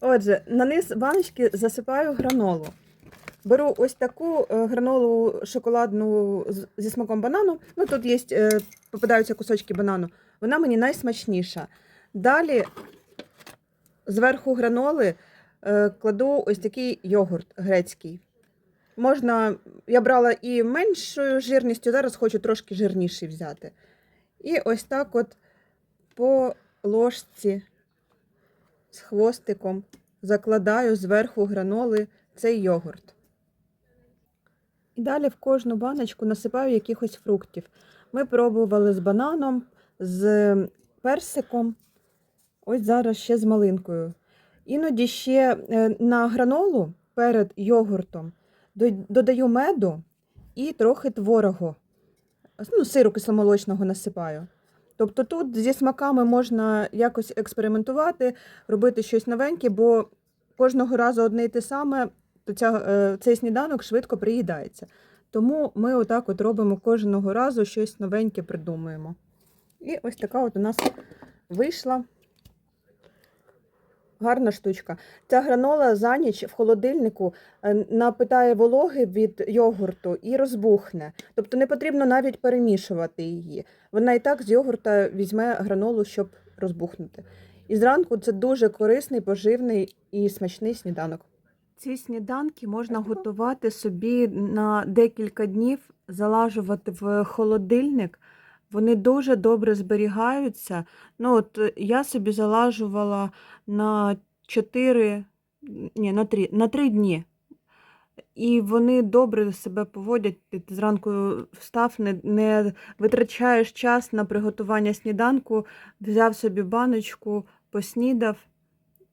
Отже, на низ баночки засипаю гранолу. Беру ось таку е, гранолу шоколадну зі смаком банану. Ну, тут є, е, попадаються кусочки банану. Вона мені найсмачніша. Далі зверху граноли е, кладу ось такий йогурт грецький. Можна, я брала і меншою жирністю, зараз хочу трошки жирніший взяти. І ось так от по ложці з хвостиком закладаю зверху граноли цей йогурт. І далі в кожну баночку насипаю якихось фруктів. Ми пробували з бананом, з персиком, ось зараз ще з малинкою. Іноді ще е, на гранолу перед йогуртом додаю меду і трохи творогу. Ну, сиру кисломолочного насипаю. Тобто тут зі смаками можна якось експериментувати, робити щось новеньке, бо кожного разу одне й те саме, то ця, е, цей сніданок швидко приїдається. Тому ми отак от робимо кожного разу щось новеньке придумуємо. І ось така от у нас вийшла гарна штучка. Ця гранола за ніч в холодильнику е, напитає вологи від йогурту і розбухне. Тобто не потрібно навіть перемішувати її. Вона і так з йогурта візьме гранолу, щоб розбухнути. І зранку це дуже корисний, поживний і смачний сніданок. Ці сніданки можна готувати собі на декілька днів, залажувати в холодильник. Вони дуже добре зберігаються. Ну, от е, я собі залажувала на 4, ні, на 3, на 3 дні. І вони добре себе поводять. Ти зранку встав, не, не витрачаєш час на приготування сніданку, взяв собі баночку, поснідав,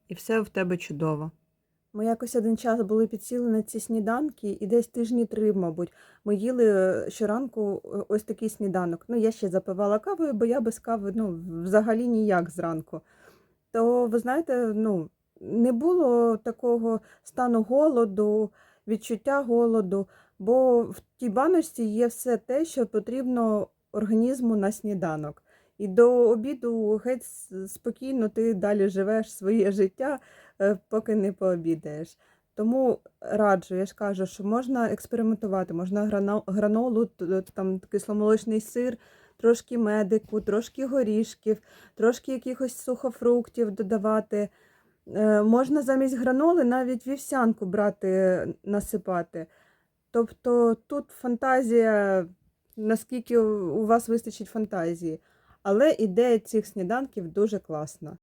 і все в тебе чудово. Ми якось один час були підсіли на ці сніданки, і десь тижні три, мабуть, ми їли е, щоранку е, ось такий сніданок. Ну, я ще запивала кавою, бо я без кави ну, взагалі ніяк зранку. То, ви знаєте, ну, не було такого стану голоду, відчуття голоду, бо в тій баночці є все те, що потрібно організму на сніданок. І до обіду геть спокійно ти далі живеш своє життя, поки не пообідаєш. Тому раджу, я ж кажу, що можна експериментувати, можна гранолу, т- там кисломолочний сир, трошки медику, трошки горішків, трошки якихось сухофруктів додавати. Е, Можна замість граноли навіть вівсянку брати, насипати. Тобто тут фантазія, наскільки у вас вистачить фантазії. Але ідея цих сніданків дуже класна.